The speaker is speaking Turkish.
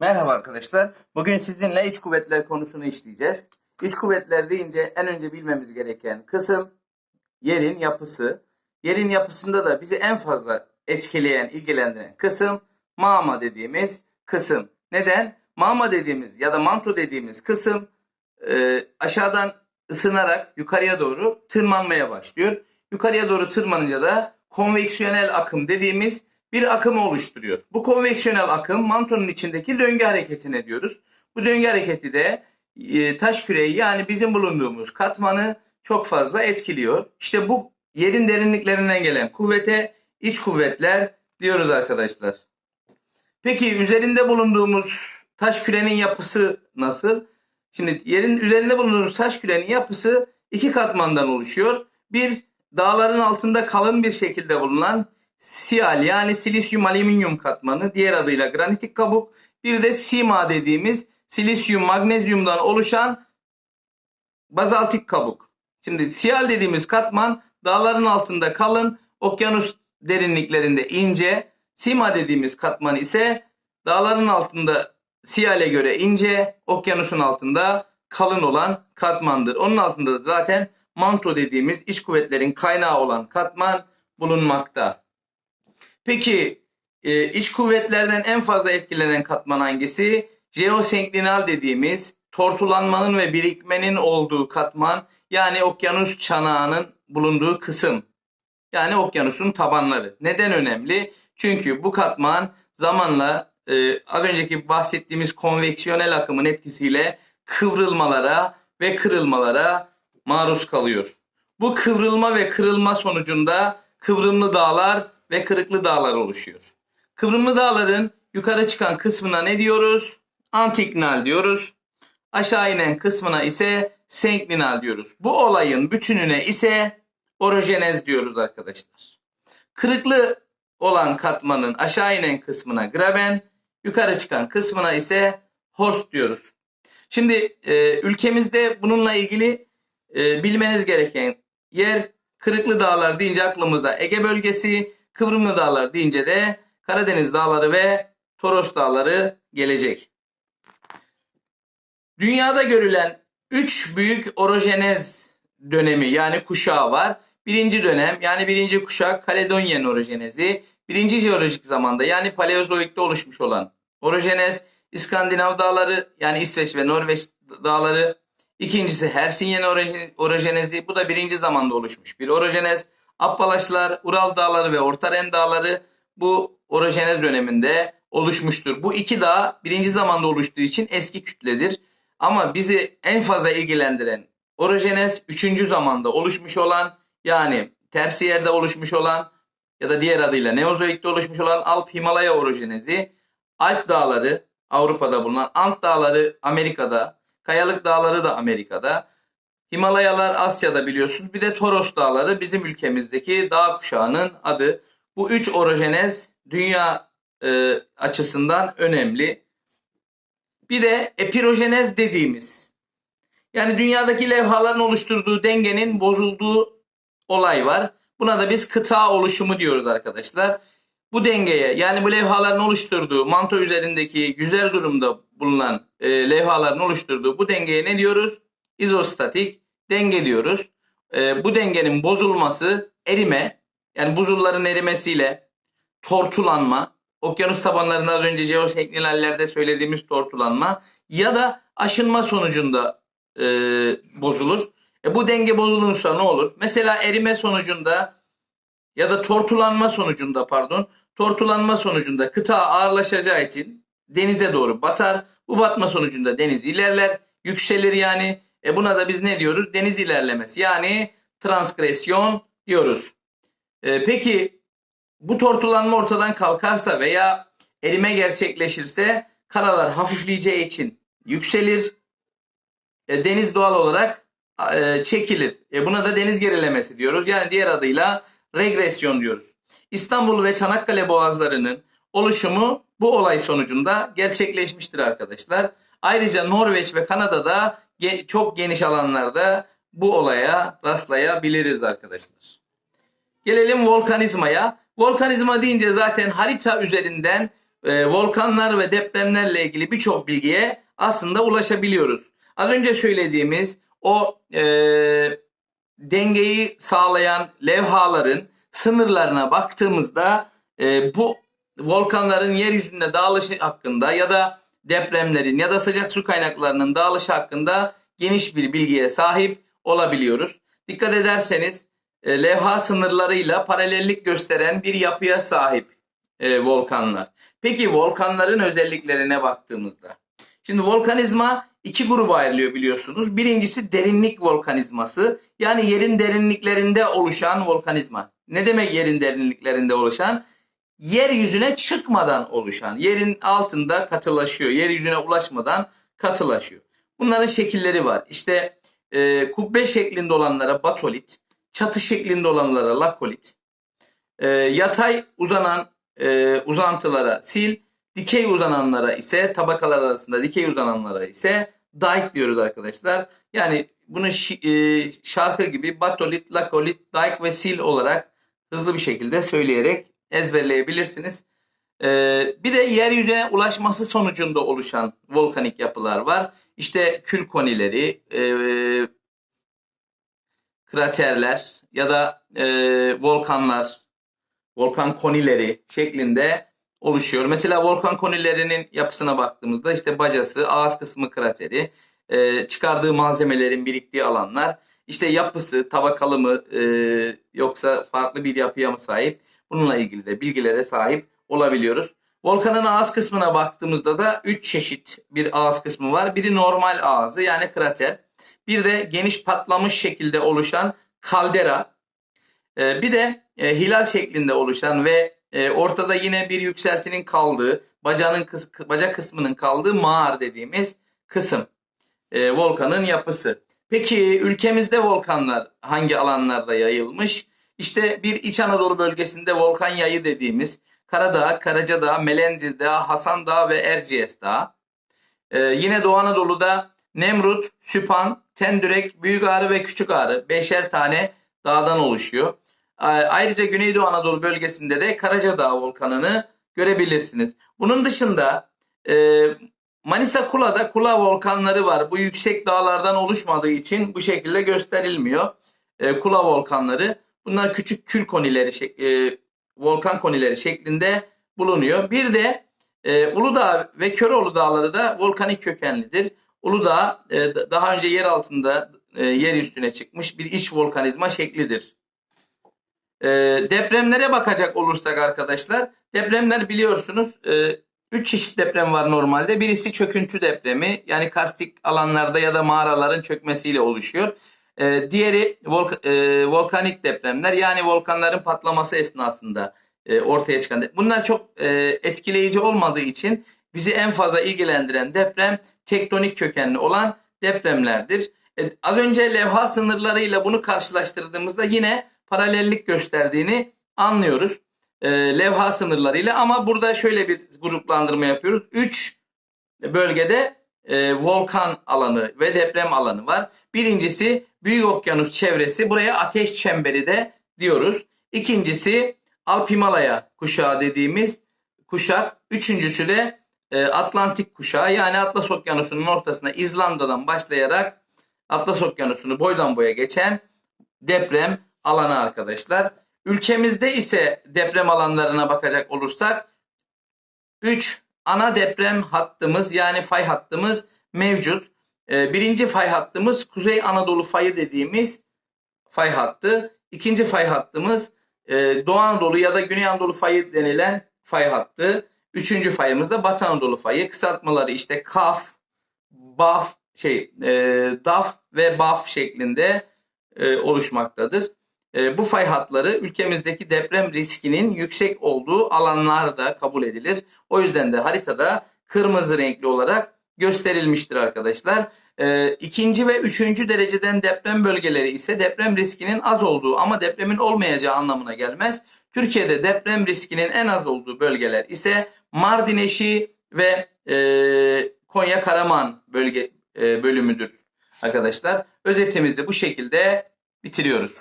Merhaba arkadaşlar. Bugün sizinle iç kuvvetler konusunu işleyeceğiz. İç kuvvetler deyince en önce bilmemiz gereken kısım yerin yapısı. Yerin yapısında da bizi en fazla etkileyen, ilgilendiren kısım mağma dediğimiz kısım. Neden? Mağma dediğimiz ya da manto dediğimiz kısım e, aşağıdan ısınarak yukarıya doğru tırmanmaya başlıyor. Yukarıya doğru tırmanınca da konveksiyonel akım dediğimiz bir akım oluşturuyor. Bu konveksiyonel akım mantonun içindeki döngü hareketine diyoruz. Bu döngü hareketi de e, taş küreyi yani bizim bulunduğumuz katmanı çok fazla etkiliyor. İşte bu yerin derinliklerinden gelen kuvvete iç kuvvetler diyoruz arkadaşlar. Peki üzerinde bulunduğumuz taş kürenin yapısı nasıl? Şimdi yerin üzerinde bulunduğumuz taş kürenin yapısı iki katmandan oluşuyor. Bir dağların altında kalın bir şekilde bulunan siyal yani silisyum alüminyum katmanı diğer adıyla granitik kabuk. Bir de sima dediğimiz silisyum magnezyumdan oluşan bazaltik kabuk. Şimdi siyal dediğimiz katman dağların altında kalın, okyanus derinliklerinde ince. Sima dediğimiz katman ise dağların altında siyale göre ince, okyanusun altında kalın olan katmandır. Onun altında da zaten manto dediğimiz iç kuvvetlerin kaynağı olan katman bulunmakta. Peki e, iç kuvvetlerden en fazla etkilenen katman hangisi? Jeosenklinal dediğimiz tortulanmanın ve birikmenin olduğu katman yani okyanus çanağının bulunduğu kısım. Yani okyanusun tabanları. Neden önemli? Çünkü bu katman zamanla e, az önceki bahsettiğimiz konveksiyonel akımın etkisiyle kıvrılmalara ve kırılmalara maruz kalıyor. Bu kıvrılma ve kırılma sonucunda kıvrımlı dağlar ve kırıklı dağlar oluşuyor. Kıvrımlı dağların yukarı çıkan kısmına ne diyoruz? Antiklinal diyoruz. Aşağı inen kısmına ise senklinal diyoruz. Bu olayın bütününe ise orojenez diyoruz arkadaşlar. Kırıklı olan katmanın aşağı inen kısmına graben, yukarı çıkan kısmına ise horst diyoruz. Şimdi e, ülkemizde bununla ilgili e, bilmeniz gereken yer Kırıklı Dağlar deyince aklımıza Ege bölgesi, Kıvrımlı Dağlar deyince de Karadeniz Dağları ve Toros Dağları gelecek. Dünyada görülen 3 büyük orojenez dönemi yani kuşağı var. Birinci dönem yani birinci kuşak Kaledonyen orojenezi. Birinci jeolojik zamanda yani Paleozoik'te oluşmuş olan orojenez. İskandinav dağları yani İsveç ve Norveç dağları. İkincisi Hersinyen orojen- orojenezi. Bu da birinci zamanda oluşmuş bir orojenez. Appalaşlar, Ural dağları ve Orta Ren dağları bu orojenez döneminde oluşmuştur. Bu iki dağ birinci zamanda oluştuğu için eski kütledir. Ama bizi en fazla ilgilendiren orojenez 3. zamanda oluşmuş olan yani tersi yerde oluşmuş olan ya da diğer adıyla Neozoik'te oluşmuş olan Alp Himalaya orojenezi, Alp dağları Avrupa'da bulunan, Ant dağları Amerika'da, Kayalık dağları da Amerika'da, Himalayalar Asya'da biliyorsunuz. Bir de Toros dağları bizim ülkemizdeki dağ kuşağının adı. Bu üç orojenez dünya e, açısından önemli. Bir de epirojenez dediğimiz yani dünyadaki levhaların oluşturduğu dengenin bozulduğu olay var. Buna da biz kıta oluşumu diyoruz arkadaşlar. Bu dengeye yani bu levhaların oluşturduğu manto üzerindeki güzel durumda bulunan e, levhaların oluşturduğu bu dengeye ne diyoruz? İzostatik denge diyoruz. E, bu dengenin bozulması erime yani buzulların erimesiyle tortulanma, okyanus tabanlarında az önce jeosenklinallerde söylediğimiz tortulanma ya da aşınma sonucunda e, bozulur. E, bu denge bozulursa ne olur? Mesela erime sonucunda ya da tortulanma sonucunda pardon, tortulanma sonucunda kıta ağırlaşacağı için denize doğru batar. Bu batma sonucunda deniz ilerler, yükselir yani. E buna da biz ne diyoruz? Deniz ilerlemesi yani transgresyon diyoruz. E, peki bu tortulanma ortadan kalkarsa veya erime gerçekleşirse karalar hafifleyeceği için yükselir. E, deniz doğal olarak e, çekilir. E, buna da deniz gerilemesi diyoruz. Yani diğer adıyla regresyon diyoruz. İstanbul ve Çanakkale boğazlarının oluşumu bu olay sonucunda gerçekleşmiştir arkadaşlar. Ayrıca Norveç ve Kanada'da çok geniş alanlarda bu olaya rastlayabiliriz arkadaşlar. Gelelim volkanizmaya. Volkanizma deyince zaten harita üzerinden e, volkanlar ve depremlerle ilgili birçok bilgiye aslında ulaşabiliyoruz. Az önce söylediğimiz o e, dengeyi sağlayan levhaların sınırlarına baktığımızda e, bu volkanların yeryüzünde dağılışı hakkında ya da depremlerin ya da sıcak su kaynaklarının dağılışı hakkında geniş bir bilgiye sahip olabiliyoruz. Dikkat ederseniz e, levha sınırlarıyla paralellik gösteren bir yapıya sahip e, volkanlar. Peki volkanların özelliklerine baktığımızda. Şimdi volkanizma iki gruba ayrılıyor biliyorsunuz. Birincisi derinlik volkanizması. Yani yerin derinliklerinde oluşan volkanizma. Ne demek yerin derinliklerinde oluşan? Yeryüzüne çıkmadan oluşan. Yerin altında katılaşıyor. Yeryüzüne ulaşmadan katılaşıyor. Bunların şekilleri var. İşte e, kubbe şeklinde olanlara batolit, çatı şeklinde olanlara lakolit, e, yatay uzanan e, uzantılara sil, dikey uzananlara ise tabakalar arasında dikey uzananlara ise dike diyoruz arkadaşlar. Yani bunu e, şarkı gibi batolit, lakolit, dike ve sil olarak hızlı bir şekilde söyleyerek ezberleyebilirsiniz. E, bir de yeryüzüne ulaşması sonucunda oluşan volkanik yapılar var. İşte kül konileri, e, kraterler ya da e, volkanlar, volkan konileri şeklinde oluşuyor. Mesela volkan konilerinin yapısına baktığımızda işte bacası, ağız kısmı krateri, e, çıkardığı malzemelerin biriktiği alanlar, işte yapısı tabakalı mı e, yoksa farklı bir yapıya mı sahip bununla ilgili de bilgilere sahip olabiliyoruz. Volkanın ağız kısmına baktığımızda da 3 çeşit bir ağız kısmı var. Biri normal ağzı yani krater. Bir de geniş patlamış şekilde oluşan kaldera. Ee, bir de e, hilal şeklinde oluşan ve e, ortada yine bir yükseltinin kaldığı, bacağının bacak kısmının kaldığı mağar dediğimiz kısım. E, volkanın yapısı. Peki ülkemizde volkanlar hangi alanlarda yayılmış? İşte bir İç Anadolu bölgesinde volkan yayı dediğimiz Karadağ, Karacadağ, Melendiz Dağı, Hasan Dağı ve Erciyes Dağı. Ee, yine Doğu Anadolu'da Nemrut, Süphan, Tendürek, Büyük Ağrı ve Küçük Ağrı beşer tane dağdan oluşuyor. Ee, Ayrıca Güneydoğu Anadolu bölgesinde de Karacadağ volkanını görebilirsiniz. Bunun dışında e, Manisa Kula'da Kula volkanları var. Bu yüksek dağlardan oluşmadığı için bu şekilde gösterilmiyor. E, Kula volkanları. Bunlar küçük kül konileri, e, volkan konileri şeklinde bulunuyor. Bir de e, Uludağ ve Köroğlu dağları da volkanik kökenlidir. Uludağ e, daha önce yer altında e, yer üstüne çıkmış bir iç volkanizma şeklidir. E, depremlere bakacak olursak arkadaşlar, depremler biliyorsunuz 3 çeşit deprem var normalde. Birisi çöküntü depremi yani karstik alanlarda ya da mağaraların çökmesiyle oluşuyor. E, diğeri volk- e, volkanik depremler yani volkanların patlaması esnasında e, ortaya çıkan. Bunlar çok e, etkileyici olmadığı için bizi en fazla ilgilendiren deprem tektonik kökenli olan depremlerdir. E, az önce levha sınırlarıyla bunu karşılaştırdığımızda yine paralellik gösterdiğini anlıyoruz. E, levha sınırlarıyla ama burada şöyle bir gruplandırma yapıyoruz. 3 bölgede e, volkan alanı ve deprem alanı var. Birincisi Büyük Okyanus çevresi. Buraya ateş çemberi de diyoruz. İkincisi Alp Himalaya kuşağı dediğimiz kuşak. Üçüncüsü de e, Atlantik kuşağı yani Atlas Okyanusu'nun ortasına İzlanda'dan başlayarak Atlas Okyanusu'nu boydan boya geçen deprem alanı arkadaşlar. Ülkemizde ise deprem alanlarına bakacak olursak 3 ana deprem hattımız yani fay hattımız mevcut. Ee, birinci fay hattımız Kuzey Anadolu fayı dediğimiz fay hattı. İkinci fay hattımız e, Doğu Anadolu ya da Güney Anadolu fayı denilen fay hattı. Üçüncü fayımız da Batı Anadolu fayı. Kısaltmaları işte KAF, BAF, şey, e, DAF ve BAF şeklinde e, oluşmaktadır. E, bu fay hatları ülkemizdeki deprem riskinin yüksek olduğu alanlarda kabul edilir. O yüzden de haritada kırmızı renkli olarak gösterilmiştir arkadaşlar. E, ikinci ve üçüncü dereceden deprem bölgeleri ise deprem riskinin az olduğu ama depremin olmayacağı anlamına gelmez. Türkiye'de deprem riskinin en az olduğu bölgeler ise Mardin Eşi ve e, Konya Karaman bölge e, bölümüdür arkadaşlar. Özetimizi bu şekilde bitiriyoruz.